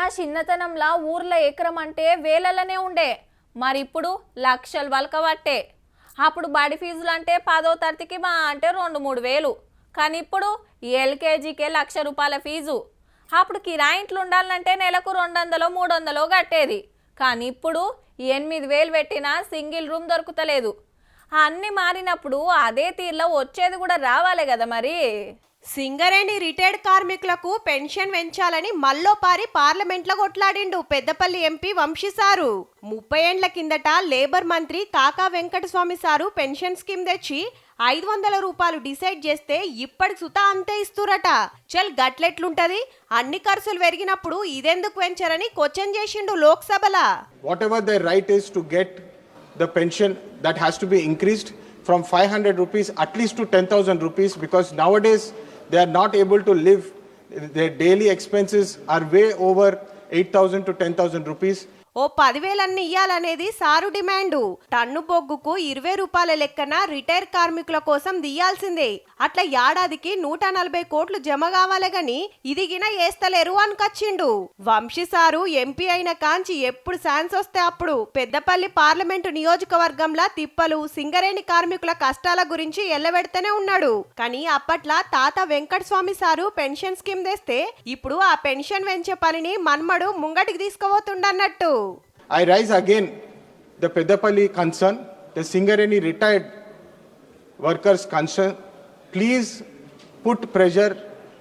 నా చిన్నతనంలా ఊర్ల ఎకరం అంటే వేలలోనే ఉండే. మరి ఇప్పుడు లక్షలు వలకబట్టే అప్పుడు బడి ఫీజులు అంటే పదో తరగతికి మా అంటే రెండు మూడు వేలు. కానీ ఇప్పుడు ఎల్కేజీకే లక్ష రూపాయల ఫీజు. అప్పుడు కిరాయింట్లు ఉండాలంటే నెలకు రెండు వందలో మూడు వందలో కట్టేది. కానీ ఇప్పుడు ఎనిమిది వేలు పెట్టినా సింగిల్ రూమ్ దొరుకుతలేదు. అన్నీ మారినప్పుడు అదే తీరులో వచ్చేది కూడా రావాలి కదా మరి. సింగరేణి రిటైర్డ్ కార్మికులకు పెన్షన్ పెంచాలని మల్లోపారి పార్లమెంట్లో కొట్లాడిండు పెద్దపల్లి ఎంపీ వంశీ సారు ముప్పై ఏండ్ల కిందట లేబర్ మంత్రి కాకా వెంకటస్వామి సారు పెన్షన్ స్కీమ్ తెచ్చి ఐదు వందల రూపాయలు డిసైడ్ చేస్తే ఇప్పటి సుత అంతే ఇస్తురట. చల్ గట్లెట్లుంటది? అన్ని ఖర్చులు పెరిగినప్పుడు ఇదెందుకు పెంచరని క్వశ్చన్ చేసిండు లోక్సభల. Whatever the right is to get the pension that pension that has to be increased from 500 rupees at least to 10000 rupees because nowadays they are not able to live their daily expenses are way over 8000 to 10000 rupees ఓ పదివేలన్నీ ఇయ్యాలనేది sir demand. Ton బొగ్గుకు ఇరవై రూపాయల లెక్కన retire కార్మికుల కోసం దియ్యాల్సిందే. అట్లా ఏడాదికి నూట నలభై కోట్లు జమ కావాలి గాని ఇదిగిన ఏస్తలేరు అనుకొచ్చిండు. వంశీ సారు ఎంపీ అయిన కాంచి ఎప్పుడు ఛాన్స్ వస్తే అప్పుడు పెద్దపల్లి పార్లమెంటు నియోజకవర్గంలో తిప్పలు సింగరేణి కార్మికుల కష్టాల గురించి ఎల్లబెడితేనే ఉన్నాడు. కానీ అప్పట్లా తాత వెంకటస్వామి సారు పెన్షన్ స్కీమ్ తెస్తే ఇప్పుడు ఆ పెన్షన్ పెంచే పనిని మన్మడు ముంగటికి తీసుకుపోతుండన్నట్టు. I rise again. The pedapalli concern the singareni retired workers concern. Please put pressure